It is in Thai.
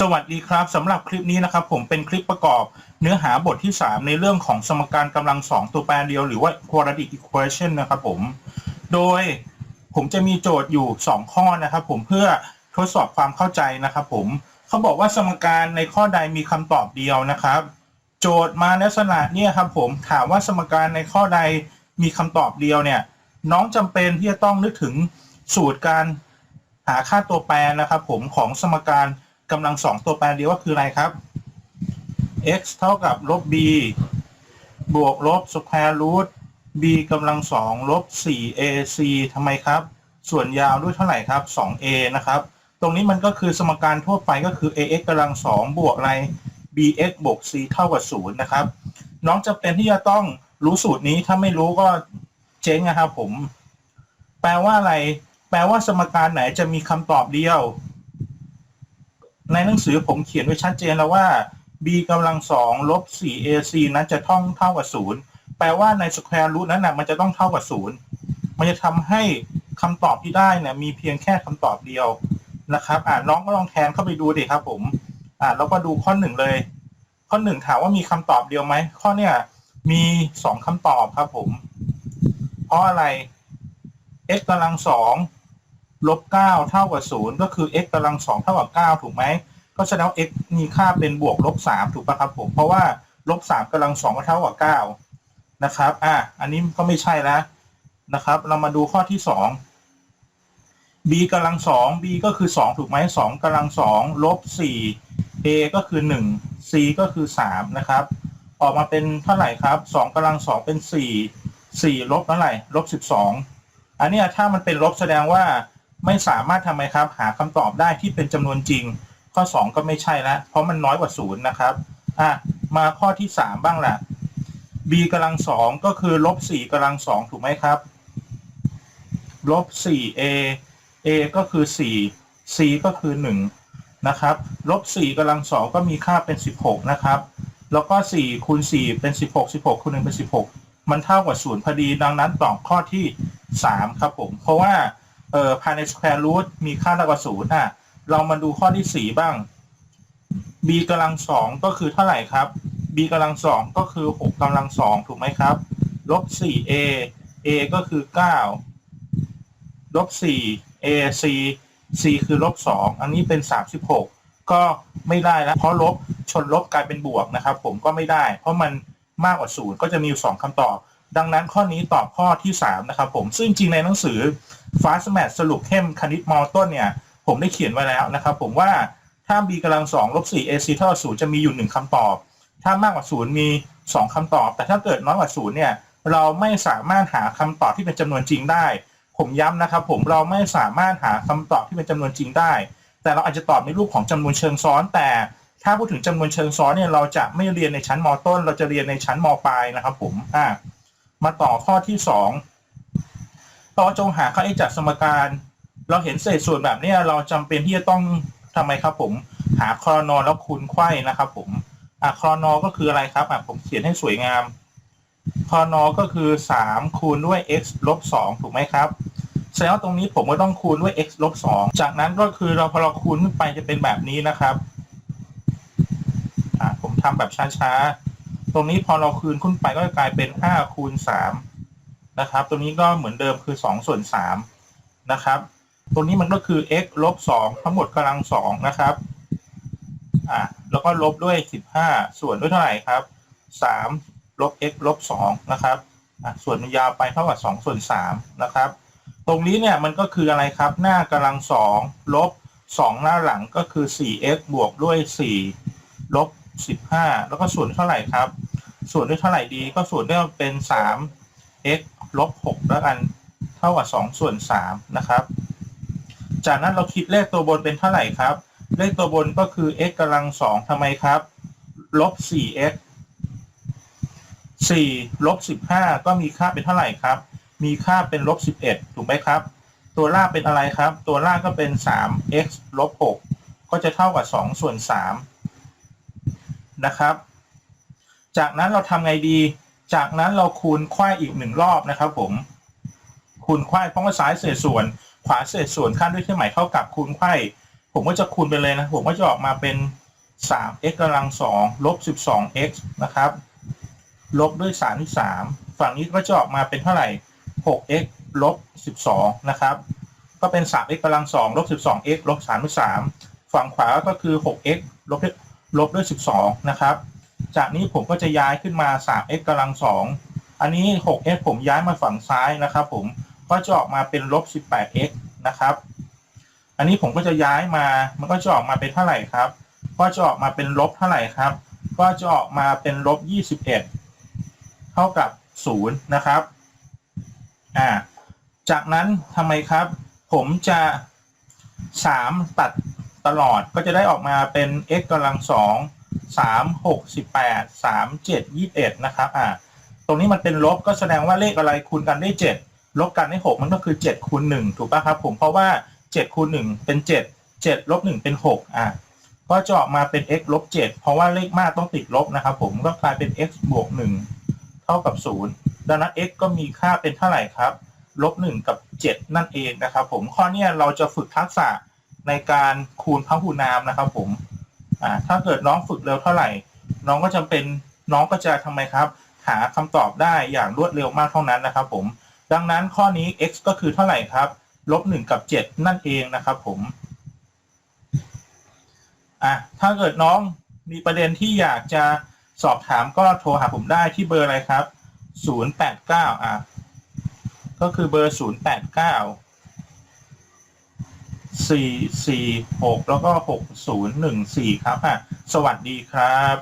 สวัสดีครับสำหรับคลิปนี้นะครับผมเป็นคลิปประกอบเนื้อหาบทที่ 3 ในเรื่องของสมการกำลัง 2 ตัวแปรเดียวหรือว่า quadratic equation นะครับผม โดยผมจะมีโจทย์อยู่ 2 ข้อนะครับผมเพื่อทดสอบความเข้าใจนะครับผมเขาบอกว่าสมการในข้อใดมีคำตอบเดียวนะครับ โจทย์มาในลักษณะเนี่ยครับผมถามว่าสมการในข้อใดมีคำตอบเดียวเนี่ยน้องจำเป็นที่จะต้องนึกถึงสูตรการหาค่าตัวแปรนะครับผมของสมการ กำลังสองตัวแปรเดียวว่าคืออะไรครับ x เท่ากับลบ b บวกลบ square root b กำลังสองลบ 4ac ทำไมครับ ส่วนยาวด้วยเท่าไหร่ครับ 2a นะครับ ตรงนี้มันก็คือสมการทั่วไปก็คือ ax กำลังสองบวกอะไร bx บวก c เท่ากับศูนย์นะครับ น้องจะเป็นที่จะต้องรู้สูตรนี้ถ้าไม่รู้ก็เจ๊งนะครับผม แปลว่าอะไร แปลว่าสมการไหนจะมีคำตอบเดียว ในหนังสือผมเขียนไว้ชัดเจนแล้วว่า b กำลังสองลบ 4ac นั้นจะต้องเท่ากับศูนย์แปลว่าใน square root นั้นนะมันจะต้องเท่ากับศูนย์มันจะทำให้คำตอบที่ได้เนี่ยมีเพียงแค่คำตอบเดียวนะครับ อ่าน้องก็ลองแทนเข้าไปดูดิครับ ผม อ่าแล้วก็ดูข้อหนึ่งเลย ข้อหนึ่งถามว่ามีคำตอบเดียวไหมข้อเนี่ยมีสองคำตอบครับผม เพราะอะไร x กำลังสอง ลบเก้าเท่ากับศูนย์ก็คือ x กำลังสองเท่ากับเก้าถูกไหมก็แสดงว่า x มีค่าเป็นบวกลบสามถูกปะครับผมเพราะว่าลบสามกำลังสองก็เท่ากับเก้านะครับอะอันนี้ก็ไม่ใช่แล้วนะครับ เรามาดูข้อที่สอง b กำลังสอง b ก็คือสองถูกไหมสองกำลังสองลบสี่ a ก็คือหนึ่ง c ก็คือสามนะครับ ออกมาเป็นเท่าไหร่ครับสองกำลังสองเป็นสี่สี่ลบเท่าไหร่ลบสิบสองอันนี้ถ้ามันเป็นลบแสดงว่า ไม่สามารถทำไมครับ หาคำตอบได้ที่เป็นจำนวนจริง ข้อ 2 ก็ไม่ใช่แล้วเพราะมันน้อยกว่าศูนย์นะครับอะมาข้อที่ 3 บ้างล่ะ b กำลังสองก็คือลบ4กำลังสองถูกไหมครับลบ 4a a ก็คือ 4 c ก็คือ 1 นะครับ ลบ4กำลังสองก็มีค่าเป็น 16 นะครับ แล้วก็ 4คูณ4เป็น 16 16คูณ1เป็น 16 มันเท่ากับศูนย์พอดี ดังนั้นตอบข้อที่ 3 ครับผม เพราะว่า เอ่อภายใน square root มีค่าเท่ากับศูนย์อะ เรามาดูข้อที่4บ้าง b กำลังสองก็คือเท่าไหร่ครับ b กำลังสองก็คือ6กกำลังสองถูกไหมครับ ลบสี่ a a ก็คือ9ลบ4 a c c คือลบ2อันนี้เป็น36ก็ไม่ได้แล้วเพราะลบชนลบกลายเป็นบวกนะครับ ผมก็ไม่ได้ เพราะมันมากกว่าศูนย์ก็จะมีอยู่สองคำตอบ ดังนั้นข้อนี้ตอบข้อที่ 3 นะครับผม ซึ่งจริงในหนังสือ Fast Math สรุปเข้มคณิตมอต้นเนี่ย ผมได้เขียนไว้แล้วนะครับผมว่าถ้า b กำลังสองลบ4 ac เท่ากับศูนย์จะมีอยู่หนึ่งคำตอบ ถ้ามากกว่าศูนย์มี2คำตอบ แต่ถ้าเกิดน้อยกว่าศูนย์เนี่ย เราไม่สามารถหาคำตอบที่เป็นจำนวนจริงได้ ผมย้ำนะครับผมเราไม่สามารถหาคำตอบที่เป็นจำนวนจริงได้ แต่เราอาจจะตอบในรูปของจำนวนเชิงซ้อน แต่ถ้าพูดถึงจำนวนเชิงซ้อนเนี่ยเราจะไม่เรียนในชั้นมต้น เราจะเรียนในชั้นมปลายนะครับผมอ่า มาต่อข้อที่สองต่อจงหาค่า x จากสมการ เราเห็นเศษส่วนแบบนี้เราจำเป็นที่จะต้องทำไมครับผมหาคลอนอแล้วคูณไขว้นะครับ ผมอะคลอนอก็คืออะไรครับอะผมเขียนให้สวยงามคลอนอก็คือ 3 คูณด้วย x ลบ2ถูกไหมครับแสดงว่าตรงนี้ผมก็ต้องคูณด้วย x ลบ2จากนั้นก็คือเราพอเราคูณขึ้นไปจะเป็นแบบนี้นะครับอะผมทำแบบช้าๆ ตรงนี้พอเราคูณขึ้นไปก็จะกลายเป็น5คูณ3นะครับ ตรงนี้ก็เหมือนเดิมคือ2ส่วน3นะครับ ตรงนี้มันก็คือ x ลบ2ทั้งหมดกำลัง2นะครับอ่าแล้วก็ลบด้วย15ส่วนด้วยเท่าไหร่ครับ3ลบ x ลบ2นะครับอ่าส่วนมันยาวไปเท่ากับ2ส่วน3นะครับ ตรงนี้เนี่ยมันก็คืออะไรครับ หน้ากำลัง2ลบ2หน้าหลังก็คือ 4x บวกด้วย 4 ลบ 15 แล้วก็ส่วนเท่าไหร่ครับ ส่วนด้วยเท่าไหร่ดี ก็ส่วนด้วยเป็น 3x ลบ6แล้วกันเท่ากับ2ส่วน3นะครับ จากนั้นเราคิดเลขตัวบนเป็นเท่าไหร่ครับ เลขตัวบนก็คือ x กำลังสองทำไมครับลบ 4x 4ลบ15 ก็มีค่าเป็นเท่าไหร่ครับ มีค่าเป็นลบ 11 ถูกไหมครับ ตัวล่างเป็นอะไรครับ ตัวล่างก็เป็น 3x ลบ6ก็จะเท่ากับ 2 ส่วน 3 นะครับ จากนั้นเราทำไงดี จากนั้นเราคูณไขว้อีกหนึ่งรอบนะครับผม คูณไขว้เพราะว่าซ้ายเศษส่วน ขวาเศษส่วนค่าด้วยเครื่องหมายเท่ากับคูณไขว้ผมก็จะคูณไปเลยนะผมก็จะออกมาเป็น 3x กำลัง2ลบ 12x นะครับ ลบด้วย3ที่3ฝั่งนี้ก็จะออกมาเป็นเท่าไหร่ 6x ลบ 12 นะครับ ก็เป็น 3x กำลัง2ลบ 12x ลบ3ที่3ฝั่งขวาก็คือ 6x ลบด้วยลบด้วย 12 นะครับ จากนี้ผมก็จะย้ายขึ้นมา 3x กำลัง 2 อันนี้ 6x ผมย้ายมาฝั่งซ้ายนะครับผมก็จะออกมาเป็นลบ 18x นะครับ อันนี้ผมก็จะย้ายมา มันก็จะออกมาเป็นเท่าไหร่ครับ ก็จะออกมาเป็นลบเท่าไหร่ครับ ก็จะออกมาเป็นลบ 21 เท่ากับ 0 นะครับ อ่า จากนั้นทำไมครับ ผมจะ 3 ตัดตลอด ก็จะได้ออกมาเป็น x กำลัง2 3 6 18 3 7 21นะครับอ่าตรงนี้มันเป็นลบก็แสดงว่าเลขอะไรคูณกันได้7ลบกันได้6มันก็คือ7คูณ1ถูกป่ะครับผมเพราะว่า7คูณ1เป็น7 7ลบ1เป็น6อะก็จะออกมาเป็น x ลบ7เพราะว่าเลขมากต้องติดลบนะครับผมก็กลายเป็น x บวก1เท่ากับ0ดังนั้น x ก็มีค่าเป็นเท่าไหร่ครับลบ1กับ7นั่นเองนะครับผมข้อนี้เราจะฝึกทักษะในการคูณพหูนามนะครับผม อ่าถ้าเกิดน้องฝึกเร็วเท่าไหร่ น้องก็จำเป็นน้องก็จะทำไมครับ หาคำตอบได้อย่างรวดเร็วมากเท่านั้นนะครับ ผม ดังนั้นข้อนี้ x ก็คือเท่าไหร่ครับลบ1กับ 7 นั่นเองนะครับผมอะถ้าเกิดน้องมีประเด็นที่อยากจะสอบถามก็โทรหาผมได้ที่เบอร์อะไรครับ 089 อะ ก็คือเบอร์ 089 สี่สี่หกแล้วก็หกศูนย์หนึ่งสี่ครับอะสวัสดีครับ